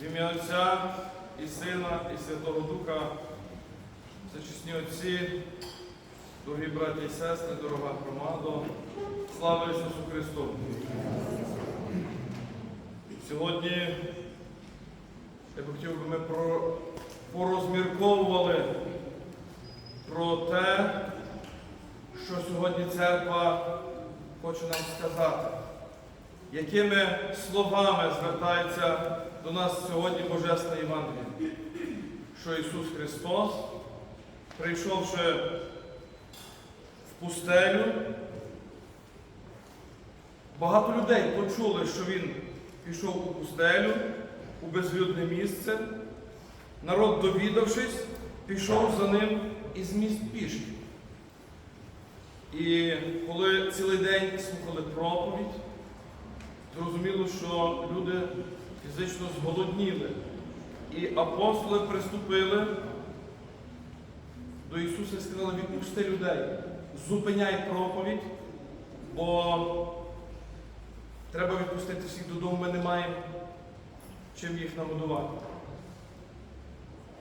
В ім'я Отця і Сина, і Святого Духа, зачесні Отці, дорогі браті і сестри, дорога громада, слава Ісусу Христу! Сьогодні я б хотів, би ми порозмірковували про те, що сьогодні церква хоче нам сказати, якими словами звертається до нас сьогодні Божественне Євангеліє, що Ісус Христос, прийшовши в пустелю, багато людей почули, що Він пішов у пустелю, у безлюдне місце. Народ, довідавшись, пішов за ним із міст пішки. І коли цілий день слухали проповідь, зрозуміло, що люди фізично зголодніли. І апостоли приступили до Ісуса і сказали, відпусти людей, зупиняй проповідь, бо треба відпустити всіх додому, ми не маємо чим їх нагодувати.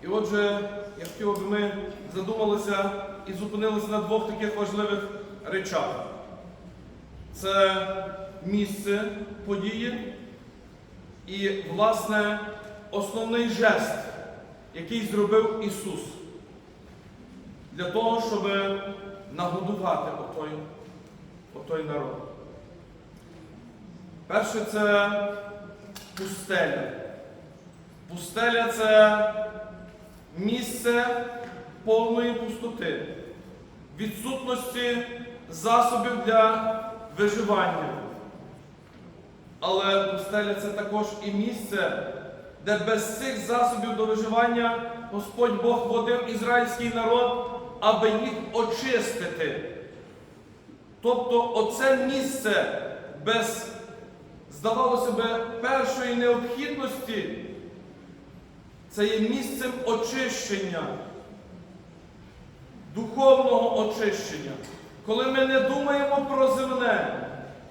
І отже, я хотів, аби ми задумалися і зупинилися на двох таких важливих речах. Це місце події і, власне, основний жест, який зробив Ісус для того, щоб нагодувати отой, отой народ. Перше це пустеля. Пустеля це місце повної пустоти, відсутності засобів для виживання. Але пустеля це також і місце, де без цих засобів до виживання Господь Бог водив ізраїльський народ, аби їх очистити. Тобто оце місце без, здавалося би, першої необхідності, це є місцем очищення, духовного очищення. Коли ми не думаємо про земне,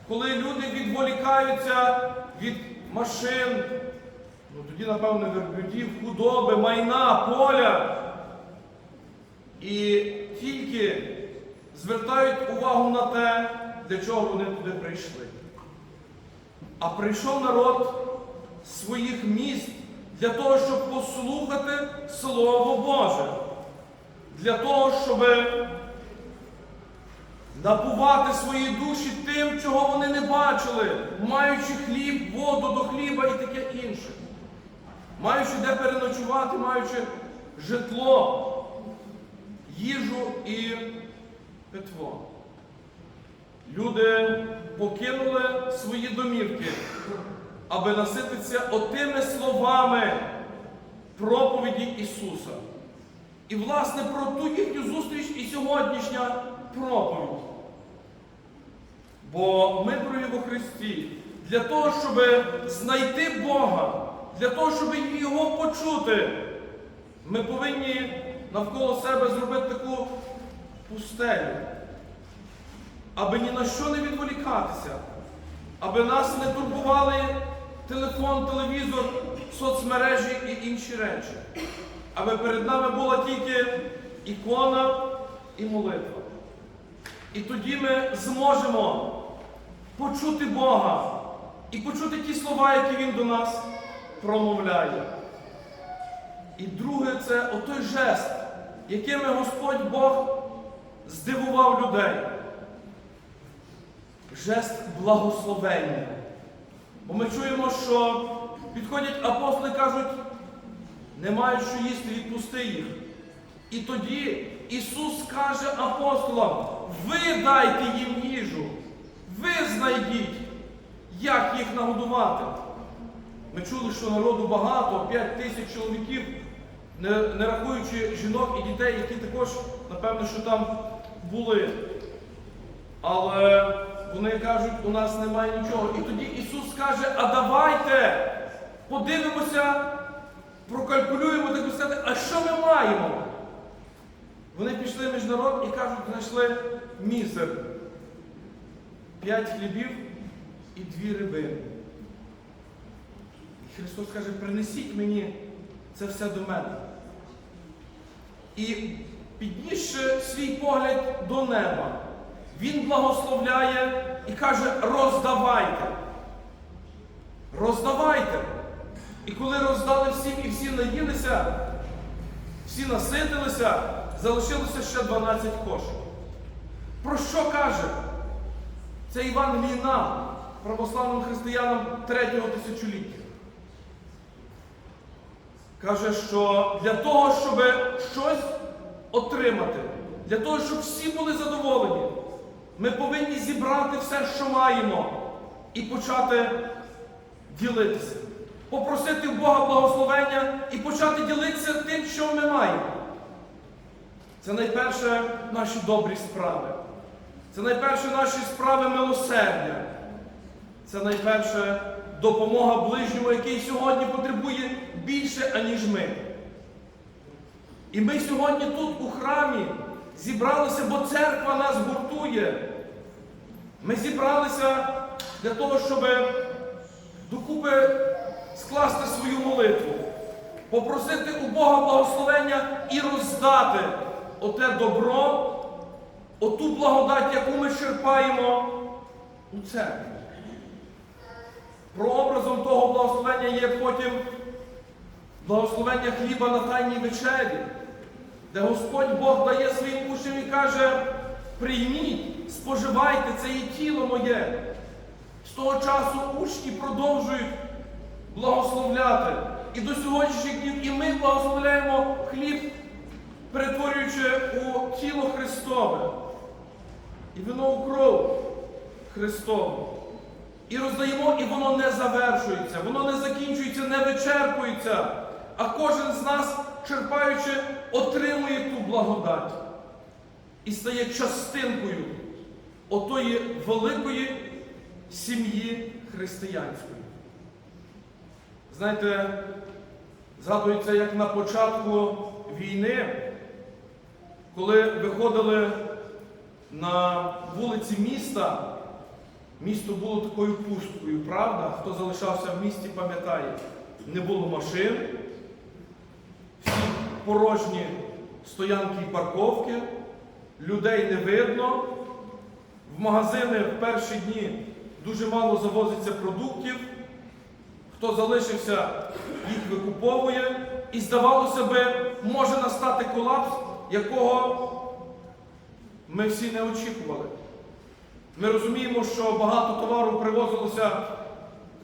коли люди відволікаються від машин, ну тоді, напевно, верблюдів, худоби, майна, поля. І тільки звертають увагу на те, для чого вони туди прийшли. А прийшов народ своїх міст для того, щоб послухати Слово Боже, для того, щоб напувати свої душі тим, чого вони не бачили, маючи хліб, воду до хліба і таке інше, маючи де переночувати, маючи житло, їжу і питво. Люди покинули свої домівки, аби насититися отими словами проповіді Ісуса. І, власне, про ту їхню зустріч і сьогоднішня проповідь. Бо ми во Христі для того, щоб знайти Бога, для того, щоб Його почути, ми повинні навколо себе зробити таку пустелю, аби ні на що не відволікатися, аби нас не турбували телефон, телевізор, соцмережі і інші речі, аби перед нами була тільки ікона і молитва. І тоді ми зможемо почути Бога і почути ті слова, які Він до нас промовляє. І друге, це отой жест, якими Господь Бог здивував людей. Жест благословення. Бо ми чуємо, що підходять апостоли і кажуть, не мають що їсти, відпусти їх. І тоді Ісус каже апостолам, ви дайте їм ви знайдіть, як їх нагодувати. Ми чули, що народу багато, 5 тисяч чоловіків, не, не рахуючи жінок і дітей, які також, напевно, що там були. Але вони кажуть, у нас немає нічого. І тоді Ісус каже, а давайте подивимося, прокалькулюємо, так би сказати, а що ми маємо? Вони пішли між народ і кажуть, знайшли мізер. П'ять хлібів і дві рибини. І Христос каже, принесіть мені це все до мене. І піднісши свій погляд до неба, Він благословляє і каже, роздавайте. Роздавайте. І коли роздали всім і всі наїлися, всі наситилися, залишилося ще 12 кошик. Про що каже? Це Євангелій нам, православним християнам третього тисячоліття. Каже, що для того, щоб щось отримати, для того, щоб всі були задоволені, ми повинні зібрати все, що маємо, і почати ділитися. Попросити в Бога благословення і почати ділитися тим, що ми маємо. Це найперше наші добрі справи. Це найперше наші справи милосердя. Це найперше допомога ближньому, який сьогодні потребує більше, аніж ми. І ми сьогодні тут у храмі зібралися, бо церква нас гуртує. Ми зібралися для того, щоб докупи скласти свою молитву, попросити у Бога благословення і роздати оте добро, оту благодать, яку ми черпаємо у церкві. Прообразом того благословення є потім благословення хліба на тайній вечері, де Господь Бог дає своїм учням і каже, прийміть, споживайте, це є тіло моє. З того часу учні продовжують благословляти. І до сьогоднішніх днів і ми благословляємо хліб, перетворюючи у тіло Христове. І вино у кров Христову. І роздаємо, і воно не завершується, воно не закінчується, не вичерпується. А кожен з нас, черпаючи, отримує ту благодать і стає частинкою отої великої сім'ї християнської. Знаєте, згадується, як на початку війни, коли виходили на вулиці міста, місто було такою пусткою, правда? Хто залишався в місті, пам'ятає, не було машин, всі порожні стоянки і парковки, людей не видно. В магазини в перші дні дуже мало завозиться продуктів. Хто залишився, їх викуповує. І здавалося би, може настати колапс, якого ми всі не очікували. Ми розуміємо, що багато товару привозилося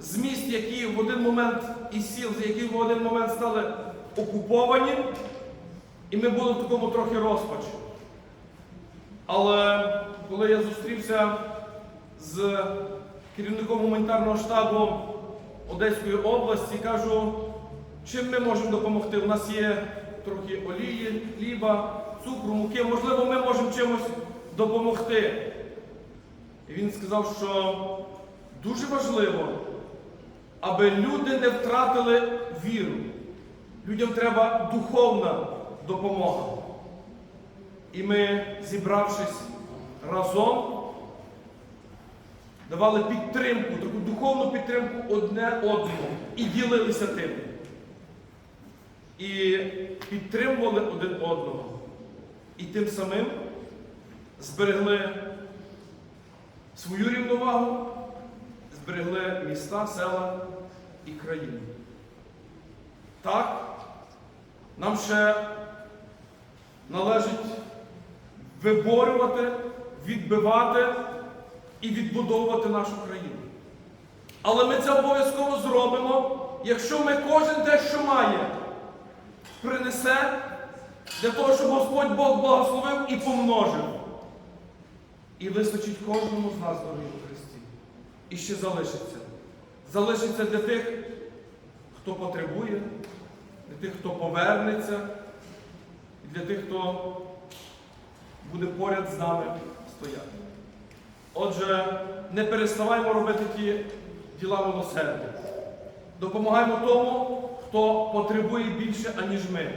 з міст, які в один момент і сіл, які в один момент стали окуповані, і ми були в такому трохи розпачі. Але коли я зустрівся з керівником гуманітарного штабу Одеської області, кажу, чим ми можемо допомогти? У нас є трохи олії, хліба, цукру, муки, можливо, ми можемо чимось допомогти. І він сказав, що дуже важливо, аби люди не втратили віру. Людям треба духовна допомога. І ми, зібравшись разом, давали підтримку, таку духовну підтримку одне одному і ділилися тим. І підтримували один одного. І тим самим зберегли свою рівновагу, зберегли міста, села і країну. Так, нам ще належить виборювати, відбивати і відбудовувати нашу країну. Але ми це обов'язково зробимо, якщо ми кожен те, що має, принесе для того, щоб Господь Бог благословив і помножив. І вистачить кожному з нас, дорогі у Христі. І ще залишиться. Залишиться для тих, хто потребує, для тих, хто повернеться, і для тих, хто буде поряд з нами стояти. Отже, не переставаймо робити ті діла милосердя. Допомагаємо тому, хто потребує більше, аніж ми.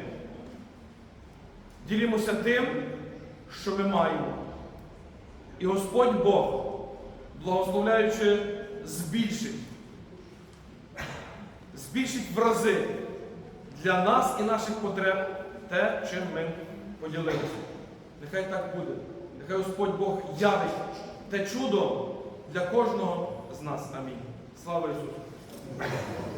Ділімося тим, що ми маємо. І Господь Бог, благословляючи, збільшить. збільшить в рази для нас і наших потреб те, чим ми поділилися. Нехай так буде. Нехай Господь Бог явить те чудо для кожного з нас. Амінь. Слава Ісусу!